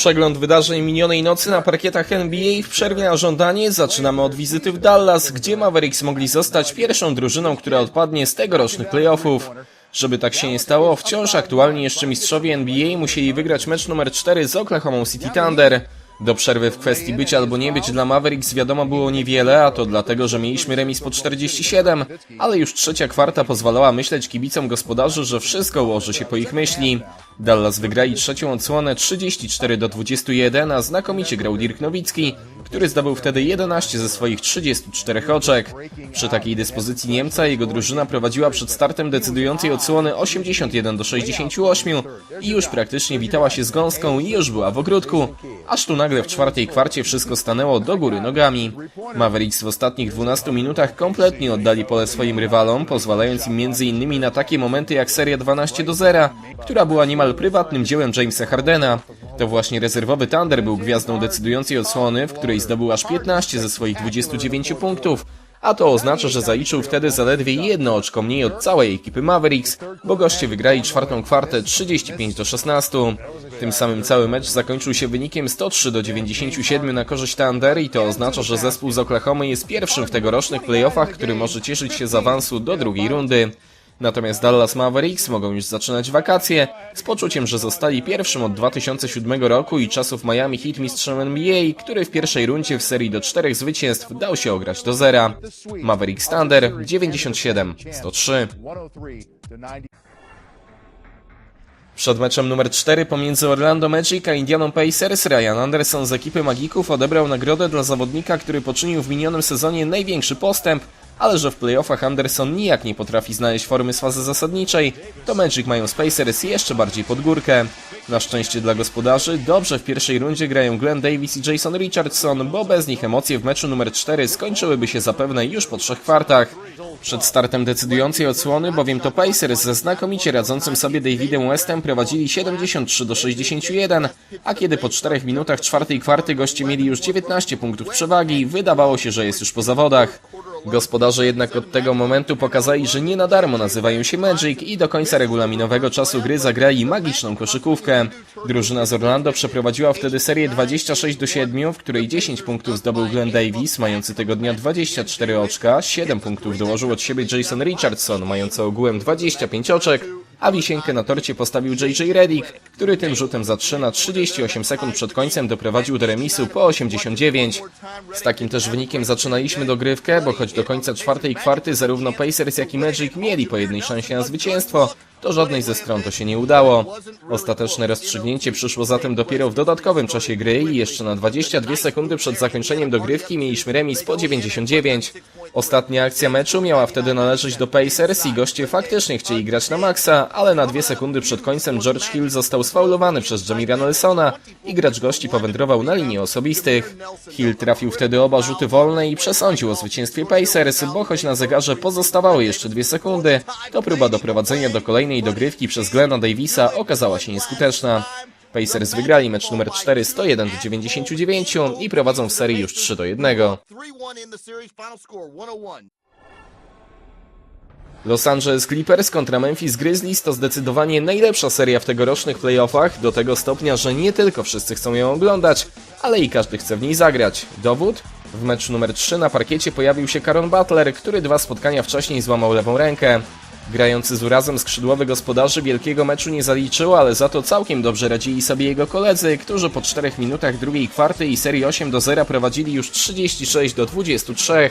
Przegląd wydarzeń minionej nocy na parkietach NBA w przerwie na żądanie zaczynamy od wizyty w Dallas, gdzie Mavericks mogli zostać pierwszą drużyną, która odpadnie z tegorocznych playoffów. Żeby tak się nie stało, wciąż aktualnie jeszcze mistrzowie NBA musieli wygrać mecz numer 4 z Oklahoma City Thunder. Do przerwy w kwestii być albo nie być dla Mavericks wiadomo było niewiele, a to dlatego, że mieliśmy remis po 47, ale już trzecia kwarta pozwalała myśleć kibicom gospodarzy, że wszystko ułoży się po ich myśli. Dallas wygrali trzecią odsłonę 34 do 21, a znakomicie grał Dirk Nowicki, który zdobył wtedy 11 ze swoich 34 oczek. Przy takiej dyspozycji Niemca jego drużyna prowadziła przed startem decydującej odsłony 81 do 68 i już praktycznie witała się z gąską i już była w ogródku, aż tu nagle w czwartej kwarcie wszystko stanęło do góry nogami. Mavericks w ostatnich 12 minutach kompletnie oddali pole swoim rywalom, pozwalając im m.in. na takie momenty jak seria 12 do 0, która była niemal prywatnym dziełem Jamesa Hardena. To właśnie rezerwowy Thunder był gwiazdą decydującej odsłony, w której zdobył aż 15 ze swoich 29 punktów, a to oznacza, że zaliczył wtedy zaledwie jedno oczko mniej od całej ekipy Mavericks, bo goście wygrali czwartą kwartę 35 do 16. Tym samym cały mecz zakończył się wynikiem 103 do 97 na korzyść Thunder i to oznacza, że zespół z Oklahoma jest pierwszym w tegorocznych playoffach, który może cieszyć się z awansu do drugiej rundy. Natomiast Dallas Mavericks mogą już zaczynać wakacje z poczuciem, że zostali pierwszym od 2007 roku i czasów Miami Heat mistrzem NBA, który w pierwszej rundzie w serii do czterech zwycięstw dał się ograć do zera. Mavericks Thunder 97-103. Przed meczem numer 4 pomiędzy Orlando Magic a Indianą Pacers Ryan Anderson z ekipy Magików odebrał nagrodę dla zawodnika, który poczynił w minionym sezonie największy postęp, ale że w playoffach Anderson nijak nie potrafi znaleźć formy z fazy zasadniczej, to Magic mają z Pacers jeszcze bardziej pod górkę. Na szczęście dla gospodarzy dobrze w pierwszej rundzie grają Glenn Davis i Jason Richardson, bo bez nich emocje w meczu numer 4 skończyłyby się zapewne już po trzech kwartach. Przed startem decydującej odsłony, bowiem to Pacers ze znakomicie radzącym sobie Davidem Westem prowadzili 73 do 61, a kiedy po 4 minutach czwartej kwarty goście mieli już 19 punktów przewagi, wydawało się, że jest już po zawodach. Gospodarze jednak od tego momentu pokazali, że nie na darmo nazywają się Magic i do końca regulaminowego czasu gry zagrali magiczną koszykówkę. Drużyna z Orlando przeprowadziła wtedy serię 26 do 7, w której 10 punktów zdobył Glenn Davis, mający tego dnia 24 oczka, 7 punktów dołożył od siebie Jason Richardson, mający ogółem 25 oczek, a wisienkę na torcie postawił JJ Redick, który tym rzutem za 3 na 38 sekund przed końcem doprowadził do remisu po 89. Z takim też wynikiem zaczynaliśmy dogrywkę, bo choć do końca czwartej kwarty zarówno Pacers jak i Magic mieli po jednej szansie na zwycięstwo, to żadnej ze stron to się nie udało. Ostateczne rozstrzygnięcie przyszło zatem dopiero w dodatkowym czasie gry i jeszcze na 22 sekundy przed zakończeniem dogrywki mieliśmy remis po 99. Ostatnia akcja meczu miała wtedy należeć do Pacers i goście faktycznie chcieli grać na maksa, ale na dwie sekundy przed końcem George Hill został sfaulowany przez Jamira Nelsona i gracz gości powędrował na linię osobistych. Hill trafił wtedy oba rzuty wolne i przesądził o zwycięstwie Pacers, bo choć na zegarze pozostawały jeszcze dwie sekundy, to próba doprowadzenia do kolejnej dogrywki przez Glena Davisa okazała się nieskuteczna. Pacers wygrali mecz numer 4 101 do 99 i prowadzą w serii już 3 do 1. 3-1 in the series, final score 101. Los Angeles Clippers kontra Memphis Grizzlies to zdecydowanie najlepsza seria w tegorocznych playoffach, do tego stopnia, że nie tylko wszyscy chcą ją oglądać, ale i każdy chce w niej zagrać. Dowód? W meczu numer 3 na parkiecie pojawił się Caron Butler, który dwa spotkania wcześniej złamał lewą rękę. Grający z urazem skrzydłowy gospodarzy wielkiego meczu nie zaliczył, ale za to całkiem dobrze radzili sobie jego koledzy, którzy po 4 minutach drugiej kwarty i serii 8 do 0 prowadzili już 36 do 23.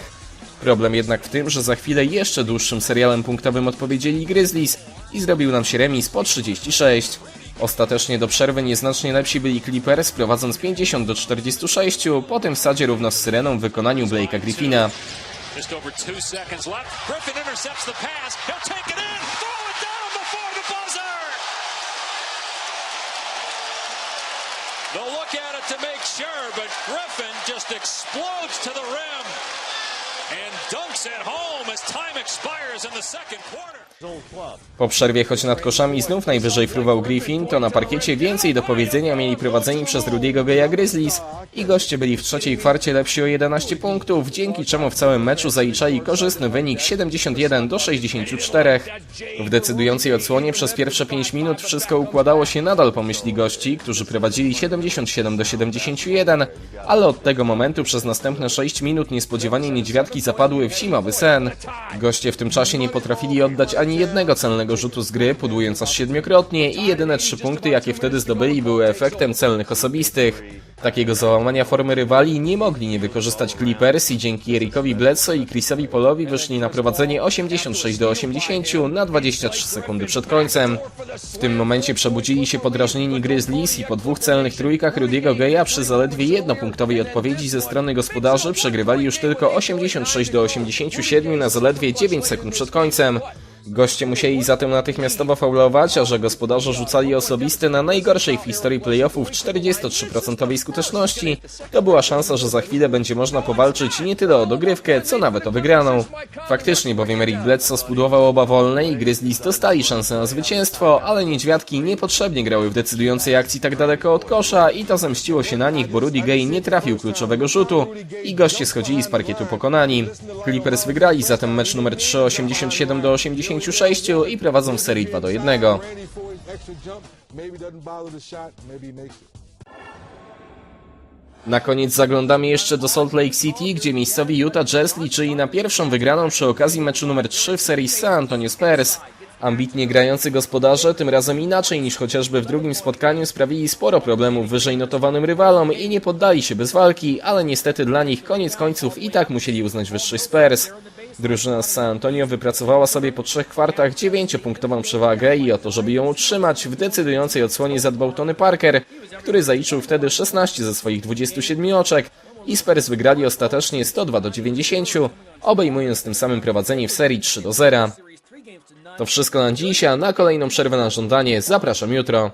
Problem jednak w tym, że za chwilę jeszcze dłuższym serialem punktowym odpowiedzieli Grizzlies i zrobił nam się remis po 36. Ostatecznie do przerwy nieznacznie lepsi byli Clippers, prowadząc 50 do 46, potem w sadzie równo z Syreną w wykonaniu Blake'a Griffina. Just over two seconds left. Griffin intercepts the pass. He'll take it in. Throw it down before the buzzer. They'll look at it to make sure, but Griffin just explodes to the rim and dunks it home as time Po przerwie, choć nad koszami znów najwyżej fruwał Griffin, to na parkiecie więcej do powiedzenia mieli prowadzeni przez Rudiego Geja Grizzlies i goście byli w trzeciej kwarcie lepsi o 11 punktów, dzięki czemu w całym meczu zaliczali korzystny wynik 71 do 64. W decydującej odsłonie przez pierwsze 5 minut wszystko układało się nadal po myśli gości, którzy prowadzili 77 do 71, ale od tego momentu przez następne 6 minut niespodziewanie niedźwiadki zapadły w zimowy sen. Goście w tym czasie nie potrafili oddać ani jednego celnego rzutu z gry, pudłując aż siedmiokrotnie i jedyne trzy punkty, jakie wtedy zdobyli, były efektem celnych osobistych. Takiego załamania formy rywali nie mogli nie wykorzystać Clippers i dzięki Erikowi Bledsoe i Chrisowi Polowi wyszli na prowadzenie 86 do 80 na 23 sekundy przed końcem. W tym momencie przebudzili się podrażnieni Grizzlies i po dwóch celnych trójkach Rudiego Geja przy zaledwie jednopunktowej odpowiedzi ze strony gospodarzy przegrywali już tylko 86 do 87 na zaledwie 9 sekund przed końcem. Goście musieli zatem natychmiastowo faulować, a że gospodarze rzucali osobiste na najgorszej w historii playoffów 43% skuteczności, to była szansa, że za chwilę będzie można powalczyć nie tyle o dogrywkę, co nawet o wygraną. Faktycznie bowiem Eric Bledsoe spudłował oba wolne i Grizzlies dostali szansę na zwycięstwo, ale niedźwiadki niepotrzebnie grały w decydującej akcji tak daleko od kosza i to zemściło się na nich, bo Rudy Gay nie trafił kluczowego rzutu i goście schodzili z parkietu pokonani. Clippers wygrali zatem mecz numer 3 87 do 86 i prowadzą w serii 2 do 1. Randy for his extra jump. Maybe doesn't bother the shot. Maybe he makes it. Na koniec zaglądamy jeszcze do Salt Lake City, gdzie miejscowi Utah Jazz liczyli na pierwszą wygraną przy okazji meczu numer 3 w serii San Antonio Spurs. Ambitnie grający gospodarze, tym razem inaczej niż chociażby w drugim spotkaniu, sprawili sporo problemów wyżej notowanym rywalom i nie poddali się bez walki, ale niestety dla nich koniec końców i tak musieli uznać wyższość Spurs. Drużyna z San Antonio wypracowała sobie po trzech kwartach dziewięciopunktową przewagę i o to, żeby ją utrzymać, w decydującej odsłonie zadbał Tony Parker, który zaliczył wtedy 16 ze swoich 27 oczek i Spurs wygrali ostatecznie 102 do 90, obejmując tym samym prowadzenie w serii 3 do 0. To wszystko na dziś, a na kolejną przerwę na żądanie zapraszam jutro.